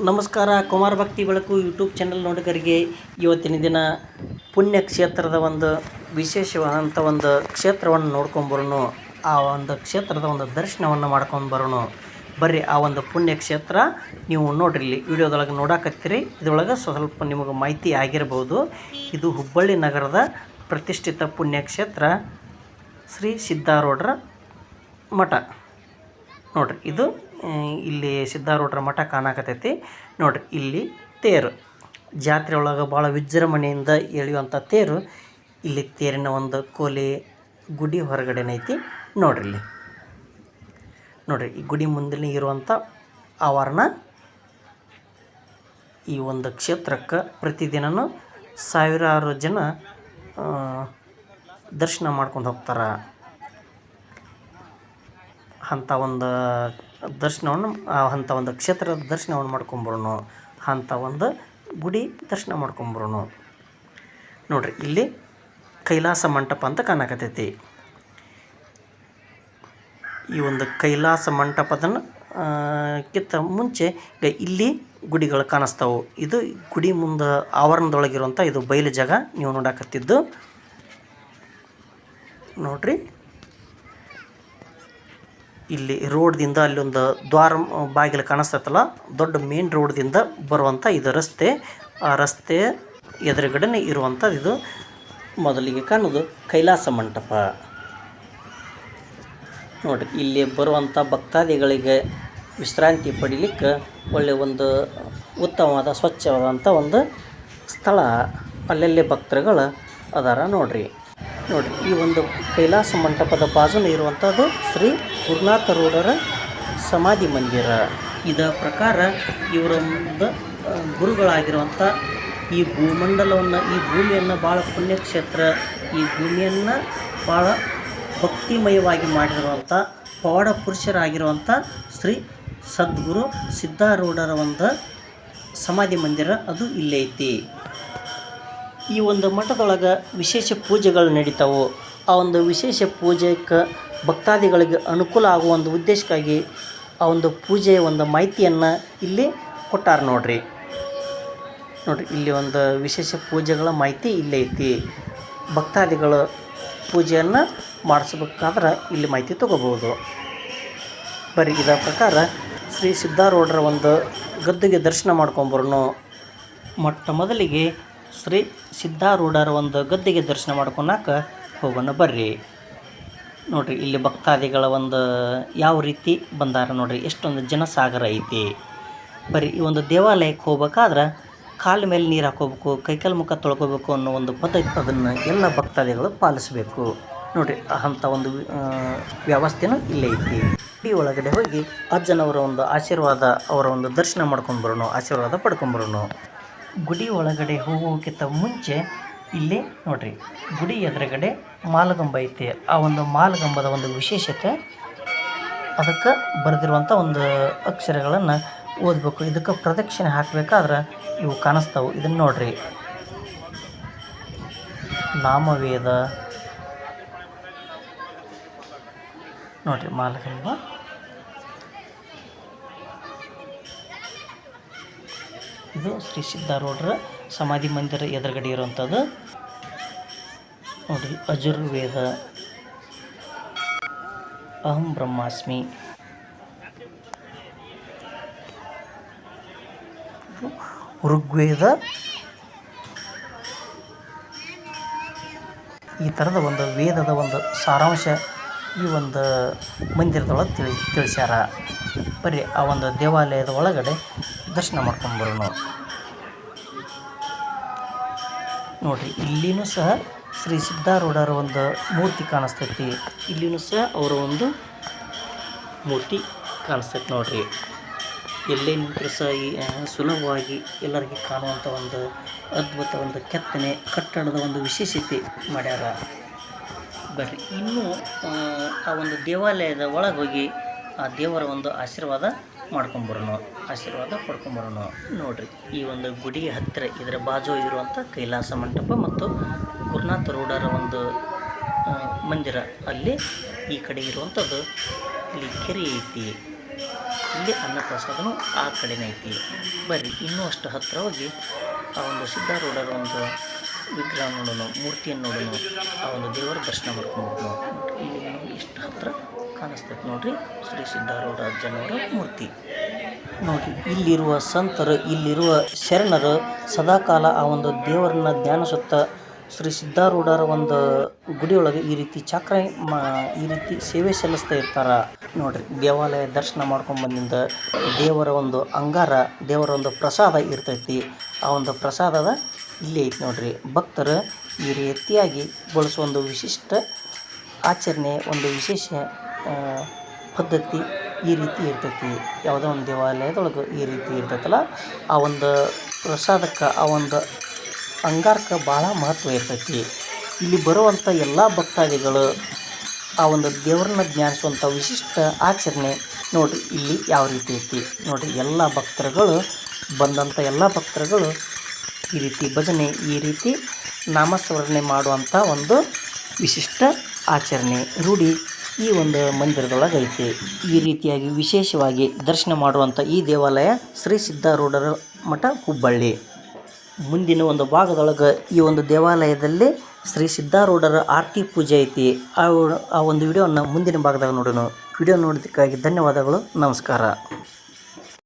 ನಮಸ್ಕಾರ, ಕುಮಾರ ಭಕ್ತಿ ಬೆಳಕು ಯೂಟ್ಯೂಬ್ ಚಾನಲ್ ನೋಡಿಗರಿಗೆ. ಇವತ್ತಿನ ದಿನ ಪುಣ್ಯ ಕ್ಷೇತ್ರದ ಒಂದು ವಿಶೇಷವಾದಂಥ ಒಂದು ಕ್ಷೇತ್ರವನ್ನು ನೋಡ್ಕೊಂಬರೋಣ ಆ ಒಂದು ಕ್ಷೇತ್ರದ ಒಂದು ದರ್ಶನವನ್ನು ಮಾಡ್ಕೊಂಡು ಬರೋಣ. ಬರ್ರಿ, ಆ ಒಂದು ಪುಣ್ಯ ಕ್ಷೇತ್ರ ನೀವು ನೋಡ್ರಿ ವಿಡಿಯೋದೊಳಗೆ ನೋಡಾಕತ್ತೀರಿ. ಇದರೊಳಗೆ ಸ್ವಲ್ಪ ನಿಮಗೆ ಮಾಹಿತಿ ಆಗಿರ್ಬೋದು. ಇದು ಹುಬ್ಬಳ್ಳಿ ನಗರದ ಪ್ರತಿಷ್ಠಿತ ಪುಣ್ಯಕ್ಷೇತ್ರ ಶ್ರೀ ಸಿದ್ಧಾರೂಢರ ಮಠ. ನೋಡ್ರಿ, ಇದು ಇಲ್ಲಿ ಸಿದ್ಧಾರೂಢರ ಮಠ ಕಾಣಕತ್ತೈತಿ. ನೋಡ್ರಿ, ಇಲ್ಲಿ ತೇರು. ಜಾತ್ರೆ ಒಳಗೆ ಭಾಳ ವಿಜೃಂಭಣೆಯಿಂದ ಎಳೆಯುವಂಥ ತೇರು. ಇಲ್ಲಿ ತೇರಿನ ಒಂದು ಕೋಲಿ ಗುಡಿ ಹೊರಗಡೆನೈತಿ ನೋಡ್ರಿ ಇಲ್ಲಿ. ನೋಡ್ರಿ, ಈ ಗುಡಿ ಮುಂದಿನ ಇರುವಂಥ ಆವರಣ ಈ ಒಂದು ಕ್ಷೇತ್ರಕ್ಕೆ ಪ್ರತಿದಿನವೂ ಸಾವಿರಾರು ಜನ ದರ್ಶನ ಮಾಡ್ಕೊಂಡು ಹೋಗ್ತಾರೆ. ಅಂಥ ಒಂದು ದರ್ಶನವನ್ನು ಅಂಥ ಒಂದು ಕ್ಷೇತ್ರದ ದರ್ಶನವನ್ನು ಮಾಡ್ಕೊಂಬರೋಣ, ಅಂಥ ಒಂದು ಗುಡಿ ದರ್ಶನ ಮಾಡ್ಕೊಂಬರೋಣ. ನೋಡ್ರಿ, ಇಲ್ಲಿ ಕೈಲಾಸ ಮಂಟಪ ಅಂತ ಕಾಣಕತ್ತೈತಿ. ಈ ಒಂದು ಕೈಲಾಸ ಮಂಟಪದನ್ನು ಕಿತ್ತ ಮುಂಚೆ ಇಲ್ಲಿ ಗುಡಿಗಳು ಕಾಣಿಸ್ತಾವೆ. ಇದು ಗುಡಿ ಮುಂದೆ ಆವರಣದೊಳಗಿರುವಂಥ ಇದು ಬಯಲು ಜಾಗ ನೀವು ನೋಡಕತ್ತಿದ್ದು. ನೋಡ್ರಿ ಇಲ್ಲಿ ರೋಡ್ದಿಂದ ಅಲ್ಲೊಂದು ದ್ವಾರ ಬಾಗಿಲು ಕಾಣಿಸ್ತೈತಲ್ಲ, ದೊಡ್ಡ ಮೇನ್ ರೋಡ್ದಿಂದ ಬರುವಂಥ ಇದು ರಸ್ತೆ. ಆ ರಸ್ತೆ ಎದುರುಗಡೆನೆ ಇರುವಂಥ ಇದು ಮೊದಲಿಗೆ ಕಾಣೋದು ಕೈಲಾಸ ಮಂಟಪ. ನೋಡಿರಿ, ಇಲ್ಲಿ ಬರುವಂಥ ಭಕ್ತಾದಿಗಳಿಗೆ ವಿಶ್ರಾಂತಿ ಪಡಿಲಿಕ್ಕೆ ಒಳ್ಳೆಯ ಒಂದು ಉತ್ತಮವಾದ ಸ್ವಚ್ಛವಾದಂಥ ಒಂದು ಸ್ಥಳ. ಅಲ್ಲಲ್ಲಿ ಭಕ್ತರುಗಳು ಅದಾರ ನೋಡ್ರಿ. ನೋಡ್ರಿ ಈ ಒಂದು ಕೈಲಾಸ ಮಂಟಪದ ಬಾಜುನ ಇರುವಂಥದ್ದು ಶ್ರೀ ಗುರುನಾಥರೂಢರ ಸಮಾಧಿ ಮಂದಿರ. ಇದರ ಪ್ರಕಾರ ಇವರ ಗುರುಗಳಾಗಿರುವಂಥ ಈ ಭೂಮಂಡಲವನ್ನು, ಈ ಭೂಮಿಯನ್ನು ಭಾಳ ಪುಣ್ಯಕ್ಷೇತ್ರ, ಈ ಭೂಮಿಯನ್ನು ಭಾಳ ಭಕ್ತಿಮಯವಾಗಿ ಮಾಡಿರುವಂಥ ಪವಾಡ ಪುರುಷರಾಗಿರುವಂಥ ಶ್ರೀ ಸದ್ಗುರು ಸಿದ್ಧಾರೂಢರ ಒಂದು ಸಮಾಧಿ ಮಂದಿರ ಅದು ಇಲ್ಲೇ ಐತಿ. ಈ ಒಂದು ಮಠದೊಳಗೆ ವಿಶೇಷ ಪೂಜೆಗಳು ನಡೀತಾವೆ. ಆ ಒಂದು ವಿಶೇಷ ಪೂಜೆಗೆ ಭಕ್ತಾದಿಗಳಿಗೆ ಅನುಕೂಲ ಆಗುವ ಒಂದು ಉದ್ದೇಶಕ್ಕಾಗಿ ಆ ಒಂದು ಪೂಜೆಯ ಒಂದು ಮಾಹಿತಿಯನ್ನು ಇಲ್ಲಿ ಕೊಟ್ಟಾರ ನೋಡಿರಿ. ನೋಡಿರಿ, ಇಲ್ಲಿ ಒಂದು ವಿಶೇಷ ಪೂಜೆಗಳ ಮಾಹಿತಿ ಇಲ್ಲೇ ಐತಿ. ಭಕ್ತಾದಿಗಳು ಪೂಜೆಯನ್ನು ಮಾಡಿಸ್ಬೇಕಾದ್ರೆ ಇಲ್ಲಿ ಮಾಹಿತಿ ತಗೋಬೋದು ಬರೀ ಇದರ ಪ್ರಕಾರ ಶ್ರೀ ಸಿದ್ಧಾರೂಢರ ಒಂದು ಗದ್ದುಗೆ ದರ್ಶನ ಮಾಡ್ಕೊಂಬರೋಣ ಮೊಟ್ಟ ಮೊದಲಿಗೆ ಶ್ರೀ ಸಿದ್ಧಾರೂಢರ ಒಂದು ಗದ್ದೆಗೆ ದರ್ಶನ ಮಾಡ್ಕೊಳಕ ಹೋಗೋಣ ಬರ್ರಿ. ನೋಡ್ರಿ, ಇಲ್ಲಿ ಭಕ್ತಾದಿಗಳ ಒಂದು ಯಾವ ರೀತಿ ಬಂದಾರ ನೋಡ್ರಿ, ಎಷ್ಟೊಂದು ಜನಸಾಗರ ಐತಿ. ಬರೀ ಈ ಒಂದು ದೇವಾಲಯಕ್ಕೆ ಹೋಗ್ಬೇಕಾದ್ರೆ ಕಾಲ ಮೇಲೆ ನೀರು ಹಾಕೋಬೇಕು ಕೈಕಾಲು ಮುಖ ತೊಳ್ಕೋಬೇಕು ಅನ್ನೋ ಒಂದು ಪದ್ಧತಿ ಅದನ್ನು ಎಲ್ಲ ಭಕ್ತಾದಿಗಳು ಪಾಲಿಸಬೇಕು. ನೋಡಿರಿ, ಅಂಥ ಒಂದು ವ್ಯವಸ್ಥೆನೂ ಇಲ್ಲೇ ಐತಿ. ಈ ಒಳಗಡೆ ಹೋಗಿ ಅಜ್ಜನವರ ಒಂದು ಆಶೀರ್ವಾದ ಅವರ ಒಂದು ದರ್ಶನ ಮಾಡ್ಕೊಂಡು ಬರೋಣ, ಆಶೀರ್ವಾದ ಪಡ್ಕೊಂಬರೋಣ ಗುಡಿ ಒಳಗಡೆ ಹೋಗೋಕ್ಕಿಂತ ಮುಂಚೆ ಇಲ್ಲಿ ನೋಡ್ರಿ, ಗುಡಿ ಎದುರುಗಡೆ ಮಾಲಗಂಬ ಐತಿ. ಆ ಒಂದು ಮಾಲಗಂಬದ ಒಂದು ವಿಶೇಷತೆ ಅದಕ್ಕೆ ಬರೆದಿರುವಂಥ ಒಂದು ಅಕ್ಷರಗಳನ್ನು ಓದಬೇಕು. ಇದಕ್ಕೆ ಪ್ರದಕ್ಷಿಣೆ ಹಾಕಬೇಕಾದ್ರೆ ಇವು ಕಾಣಿಸ್ತಾವೆ. ಇದನ್ನು ನೋಡ್ರಿ. ನಾಮವೇದ. ನೋಡ್ರಿ ಮಾಲಗಂಬ. ಇದು ಶ್ರೀ ಸಿದ್ಧಾರೂಢರ ಸಮಾಧಿ ಮಂದಿರ ಎದುರುಗಡೆ ಇರುವಂಥದ್ದು. ನೋಡಿ, ಅಜುರ್ವೇದ. ಅಹಂ ಬ್ರಹ್ಮಾಸ್ಮಿ. ಋಗ್ವೇದ. ಈ ಥರದ ಒಂದು ವೇದದ ಒಂದು ಸಾರಾಂಶ ಈ ಒಂದು ಮಂದಿರದೊಳಗೆ ತಿಳಿ, ತಿಳಿಸ್ಯಾರ. ಬರೀ ಆ ಒಂದು ದೇವಾಲಯದ ಒಳಗಡೆ ದರ್ಶನ ನೋಡಿರಿ ನೋಡ್ರಿ, ಇಲ್ಲಿನೂ ಸಹ ಶ್ರೀ ಸಿದ್ಧಾರೂಢರ ಒಂದು ಮೂರ್ತಿ ಕಾಣಿಸ್ತೈತಿ. ಇಲ್ಲಿನೂ ಸಹ ಅವರ ಒಂದು ಮೂರ್ತಿ ಕಾಣಿಸ್ತೈತಿ ನೋಡ್ರಿ. ಎಲ್ಲೇ ನಿಂತರೂ ಸಹ ಈ ಸುಲಭವಾಗಿ ಎಲ್ಲರಿಗೆ ಕಾಣುವಂಥ ಒಂದು ಅದ್ಭುತ ಒಂದು ಕೆತ್ತನೆ, ಕಟ್ಟಡದ ಒಂದು ವಿಶೇಷತೆ ಮಾಡ್ಯಾರ. ಬರ್ರಿ ಇನ್ನೂ ಆ, ಒಂದು ದೇವಾಲಯದ ಒಳಗೆ ಹೋಗಿ ಆ ದೇವರ ಒಂದು ಆಶೀರ್ವಾದ ಮಾಡ್ಕೊಂಬರೋಣ ಆಶೀರ್ವಾದ ಪಡ್ಕೊಂಬರೋಣ. ನೋಡ್ರಿ ಈ ಒಂದು ಗುಡಿಯ ಹತ್ತಿರ ಇದರ ಬಾಜು ಇರುವಂಥ ಕೈಲಾಸ ಮಂಟಪ ಮತ್ತು ಗುರುನಾಥ ರೋಡರ ಒಂದು ಮಂದಿರ. ಅಲ್ಲಿ ಈ ಕಡೆ ಇರುವಂಥದ್ದು ಇಲ್ಲಿ ಕೆರೆ ಐತಿ ಇಲ್ಲಿ ಅನ್ನಪ್ರಸಾದನೂ ಆ ಕಡೆನೇ ಐತಿ. ಬರ್ರಿ ಇನ್ನೂ ಅಷ್ಟು ಹತ್ತಿರ ಹೋಗಿ ಆ ಒಂದು ಸಿದ್ಧಾರೂಢರ ಒಂದು ವಿಗ್ರಹ ನೋಡೋಣ, ಮೂರ್ತಿಯನ್ನು ನೋಡೋಣ. ಆ ಒಂದು ದೇವರ ದರ್ಶನ ಮಾಡ್ಕೊಂಡು ಇಲ್ಲಿ ಇಷ್ಟು ಹತ್ರ ಕಾಣಿಸ್ತೈತೆ ನೋಡ್ರಿ. ಶ್ರೀ ಸಿದ್ಧಾರೂಢ ಜನವರ ಮೂರ್ತಿ. ನೋಡಿ ಇಲ್ಲಿರುವ ಸಂತರು, ಇಲ್ಲಿರುವ ಶರಣರು ಸದಾಕಾಲ ಆ ಒಂದು ದೇವರನ್ನ ಧ್ಯಾನಿಸುತ್ತಾ ಶ್ರೀ ಸಿದ್ಧಾರೂಢರ ಒಂದು ಗುಡಿಯೊಳಗೆ ಈ ರೀತಿ ಚಕ್ರ ಈ ರೀತಿ ಸೇವೆ ಸಲ್ಲಿಸ್ತಾ ಇರ್ತಾರ. ನೋಡ್ರಿ, ದೇವಾಲಯ ದರ್ಶನ ಮಾಡ್ಕೊಂಡು ಬಂದಿಂದ ದೇವರ ಒಂದು ಅಂಗಾರ, ದೇವರ ಒಂದು ಪ್ರಸಾದ ಇರ್ತೈತಿ. ಆ ಒಂದು ಪ್ರಸಾದದ ಇಲ್ಲಿ ಐತಿ ನೋಡ್ರಿ. ಭಕ್ತರು ಈ ರೀತಿಯಾಗಿ ಬಳಸುವ ಒಂದು ವಿಶಿಷ್ಟ ಆಚರಣೆ, ಒಂದು ವಿಶೇಷ ಪದ್ಧತಿ ಈ ರೀತಿ ಇರ್ತೈತಿ. ಯಾವುದೋ ಒಂದು ದೇವಾಲಯದೊಳಗೆ ಈ ರೀತಿ ಇರ್ತೈತಲ್ಲ, ಆ ಒಂದು ಪ್ರಸಾದಕ್ಕೆ, ಆ ಒಂದು ಅಂಗಾರಕ್ಕೆ ಭಾಳ ಮಹತ್ವ ಇರ್ತೈತಿ. ಇಲ್ಲಿ ಬರುವಂಥ ಎಲ್ಲ ಭಕ್ತಾದಿಗಳು ಆ ಒಂದು ದೇವರನ್ನ ಜ್ಞಾನಿಸುವಂಥ ವಿಶಿಷ್ಟ ಆಚರಣೆ ನೋಡಿರಿ, ಇಲ್ಲಿ ಯಾವ ರೀತಿ ಐತಿ. ನೋಡಿರಿ, ಎಲ್ಲ ಭಕ್ತರುಗಳು ಬಂದಂಥ ಎಲ್ಲ ಭಕ್ತರುಗಳು ಈ ರೀತಿ ಭಜನೆ, ಈ ರೀತಿ ನಾಮಸ್ಮರಣೆ ಮಾಡುವಂಥ ಒಂದು ವಿಶಿಷ್ಟ ಆಚರಣೆ. ರೂಢಿ ಈ ಒಂದು ಮಂದಿರದೊಳಗೆ ಐತಿ. ಈ ರೀತಿಯಾಗಿ ವಿಶೇಷವಾಗಿ ದರ್ಶನ ಮಾಡುವಂಥ ಈ ದೇವಾಲಯ ಶ್ರೀ ಸಿದ್ಧಾರೂಢರ ಮಠ ಹುಬ್ಬಳ್ಳಿ. ಮುಂದಿನ ಒಂದು ಭಾಗದೊಳಗೆ ಈ ಒಂದು ದೇವಾಲಯದಲ್ಲಿ ಶ್ರೀ ಸಿದ್ಧಾರೂಢರ ಆರತಿ ಪೂಜೆ ಐತಿ. ಆ ಆ ಒಂದು ವಿಡಿಯೋವನ್ನು ಮುಂದಿನ ಭಾಗದಾಗ ನೋಡೋಣ. ವಿಡಿಯೋ ನೋಡೋದಕ್ಕಾಗಿ ಧನ್ಯವಾದಗಳು. ನಮಸ್ಕಾರ.